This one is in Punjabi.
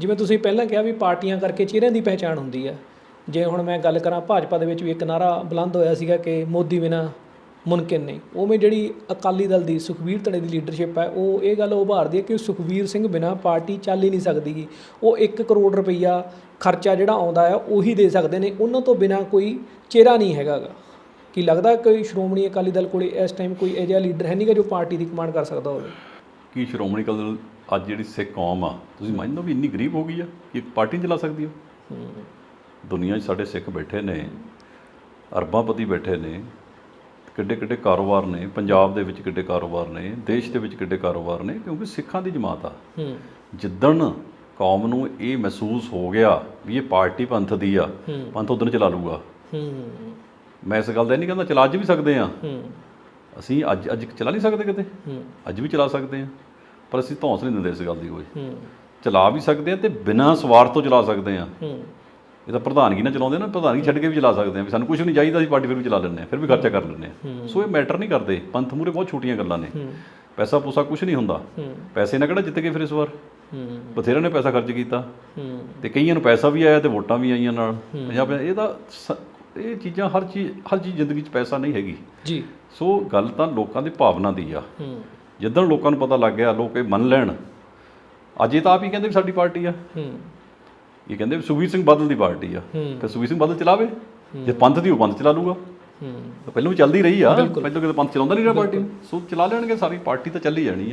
ਜਿਵੇਂ ਤੁਸੀਂ ਪਹਿਲਾਂ ਕਿਹਾ ਵੀ ਪਾਰਟੀਆਂ ਕਰਕੇ ਚਿਹਰਿਆਂ ਦੀ ਪਹਿਚਾਣ ਹੁੰਦੀ ਆ ਜੇ ਹੁਣ ਮੈਂ ਗੱਲ ਕਰਾਂ ਭਾਜਪਾ ਦੇ ਵਿੱਚ ਵੀ ਇੱਕ ਨਾਰਾ ਬੁਲੰਦ ਹੋਇਆ ਸੀਗਾ ਕਿ ਮੋਦੀ ਬਿਨਾ ਮੁਮਕਿਨ ਨਹੀਂ। ਉਵੇਂ ਜਿਹੜੀ ਅਕਾਲੀ ਦਲ ਦੀ ਸੁਖਬੀਰ ਧੜੇ ਦੀ ਲੀਡਰਸ਼ਿਪ ਹੈ, ਉਹ ਇਹ ਗੱਲ ਉਭਾਰਦੀ ਹੈ ਕਿ ਸੁਖਬੀਰ ਸਿੰਘ ਬਿਨਾ ਪਾਰਟੀ ਚੱਲ ਹੀ ਨਹੀਂ ਸਕਦੀ ਗੀ। ਉਹ 1 ਕਰੋੜ ਰੁਪਈਆ ਖਰਚਾ ਜਿਹੜਾ ਆਉਂਦਾ ਆ ਉਹੀ ਦੇ ਸਕਦੇ ਨੇ। ਉਹਨਾਂ ਤੋਂ ਬਿਨਾ ਕੋਈ ਚਿਹਰਾ ਨਹੀਂ ਹੈਗਾਗਾ ਕੀ ਲੱਗਦਾ ਕੋਈ ਸ਼੍ਰੋਮਣੀ ਅਕਾਲੀ ਦਲ ਕੋਲੇ ਇਸ ਟਾਈਮ ਕੋਈ ਅਜਿਹਾ ਲੀਡਰ ਹੈ ਨਹੀਂਗਾ ਜੋ ਪਾਰਟੀ ਦੀ ਕਮਾਂਡ ਕਰ ਸਕਦਾ ਹੋਵੇ? ਕੀ ਸ਼੍ਰੋਮਣੀ ਅਕਾਲੀ ਦਲ ਅੱਜ ਜਿਹੜੀ ਸਿੱਖ ਕੌਮ ਆ ਤੁਸੀਂ ਮੰਨਦੇ ਹੋ ਵੀ ਇੰਨੀ ਗਰੀਬ ਹੋ ਗਈ ਆ ਕਿ ਇੱਕ ਪਾਰਟੀ ਨਹੀਂ ਚਲਾ ਸਕਦੀ ਉਹ। ਦੁਨੀਆ 'ਚ ਸਾਡੇ ਸਿੱਖ ਬੈਠੇ ਨੇ ਅਰਬਾਂਪਤੀ ਬੈਠੇ ਨੇ ਕਿੱਡੇ ਕਿੱਡੇ ਕਾਰੋਬਾਰ ਨੇ ਪੰਜਾਬ ਦੇ ਵਿੱਚ ਕਿੱਡੇ ਕਾਰੋਬਾਰ ਨੇ ਦੇਸ਼ ਦੇ ਵਿੱਚ ਕਿੱਡੇ ਕਾਰੋਬਾਰ ਨੇ ਕਿਉਂਕਿ ਸਿੱਖਾਂ ਦੀ ਜਮਾਤ ਆ। ਹੂੰ। ਜਿੱਦਣ ਕੌਮ ਨੂੰ ਇਹ ਮਹਿਸੂਸ ਹੋ ਗਿਆ ਵੀ ਇਹ ਪਾਰਟੀ ਪੰਥ ਦੀ ਆ ਹੂੰ। ਪੰਥ ਉਦੋਂ ਚਲਾ ਲੂਗਾ ਹੂੰ। ਮੈਂ ਇਸ ਗੱਲ ਦਾ ਇਹ ਨਹੀਂ ਕਹਿੰਦਾ ਚਲਾ ਅੱਜ ਵੀ ਸਕਦੇ ਆ। ਹੂੰ। ਅਸੀਂ ਅੱਜ ਅੱਜ ਚਲਾ ਨਹੀਂ ਸਕਦੇ ਕਿਤੇ। ਹੂੰ। ਅੱਜ ਵੀ ਚਲਾ ਸਕਦੇ ਆ। ਪਰ ਅਸੀਂ ਧੌਂਸ ਨਹੀਂ ਦਿੰਦੇ ਇਸ ਗੱਲ ਦੀ ਕੋਈ। ਹੂੰ। ਚਲਾ ਵੀ ਸਕਦੇ ਆ ਤੇ ਬਿਨਾਂ ਸਵਾਰਥ ਤੋਂ ਚਲਾ ਸਕਦੇ ਆ। ਹੂੰ। ਇਹ ਤਾਂ ਪ੍ਰਧਾਨਗੀ ਨਾਲ ਚਲਾਉਂਦੇ ਨਾ ਪ੍ਰਧਾਨਗੀ ਛੱਡ ਕੇ ਵੀ ਚਲਾ ਸਕਦੇ ਆ। ਵੀ ਸਾਨੂੰ ਕੁਝ ਨਹੀਂ ਚਾਹੀਦਾ ਅਸੀਂ ਪਾਰਟੀ ਫਿਰ ਵੀ ਚਲਾ ਲੈਂਦੇ ਆ ਫਿਰ ਵੀ ਖਰਚਾ ਕਰ ਲੈਂਦੇ ਆ। ਸੋ ਇਹ ਮੈਟਰ ਨਹੀਂ ਕਰਦੇ। ਪੰਥ ਮੂਰੇ ਬਹੁਤ ਛੋਟੀਆਂ ਗੱਲਾਂ ਨੇ। ਹੂੰ। ਪੈਸਾ ਪੂਸਾ ਕੁਝ ਨਹੀਂ ਹੁੰਦਾ। ਹੂੰ। ਪੈਸੇ ਨਾਲ ਕਿਹੜਾ ਜਿੱਤ ਗਏ ਫਿਰ ਇਸ ਵਾਰ? ਹੂੰ। ਬਥੇਰਿਆਂ ਨੇ ਪੈਸਾ ਖਰਚ ਕੀਤਾ। ਹੂੰ। ਤੇ ਕਈਆਂ ਨੂੰ ਪੈਸਾ ਵੀ ਆਇਆ ਤੇ ਵੋਟਾਂ ਵੀ ਆਈਆਂ ਨਾਲ। ਪੰਜਾਬ ਇਹ ਤਾਂ ਇਹ ਚੀਜ਼ਾਂ ਹਰ ਚੀਜ਼ ਹਰ ਚੀਜ਼ ਜ਼ਿੰਦਗੀ 'ਚ ਪੈਸਾ ਨਹੀਂ ਹੈਗੀ। ਜੀ। ਸੋ ਗੱਲ ਤਾਂ ਲੋਕਾਂ ਦੀ ਭਾਵਨਾ ਦੀ ਆ। ਹੂੰ ਜਿੱਦਣ ਲੋਕਾਂ ਨੂੰ ਪਤਾ ਲੱਗ ਗਿਆ ਲੋਕ ਇਹ ਮੰਨ ਲੈਣ। ਅੱਜ ਇਹ ਤਾਂ ਆਪ ਹੀ ਕਹਿੰਦੇ ਵੀ ਸਾਡੀ ਪਾਰਟੀ ਆ। ਹੂੰ। ਇਹ ਕਹਿੰਦੇ ਵੀ ਸੁਖਬੀਰ ਸਿੰਘ ਬਾਦਲ ਦੀ ਪਾਰਟੀ ਆ। ਤੇ ਸੁਖਬੀਰ ਸਿੰਘ ਬਾਦਲ ਚਲਾਵੇ? ਜੇ ਪੰਥ ਦੀ ਉਹ ਪੰਥ ਚਲਾ ਲੂਗਾ। ਹੂੰ। ਪਹਿਲਾਂ ਵੀ ਚੱਲਦੀ ਰਹੀ ਆ। ਪਹਿਲਾਂ ਕਿਤੇ ਪੰਥ ਚਲਾਉਂਦਾ ਨਹੀਂ ਰਿਹਾ ਪਾਰਟੀ। ਨੂੰ। ਸੋ ਚਲਾ ਲੈਣਗੇ ਸਾਰੀ ਪਾਰਟੀ ਤਾਂ ਚੱਲੀ ਜਾਣੀ ਆ।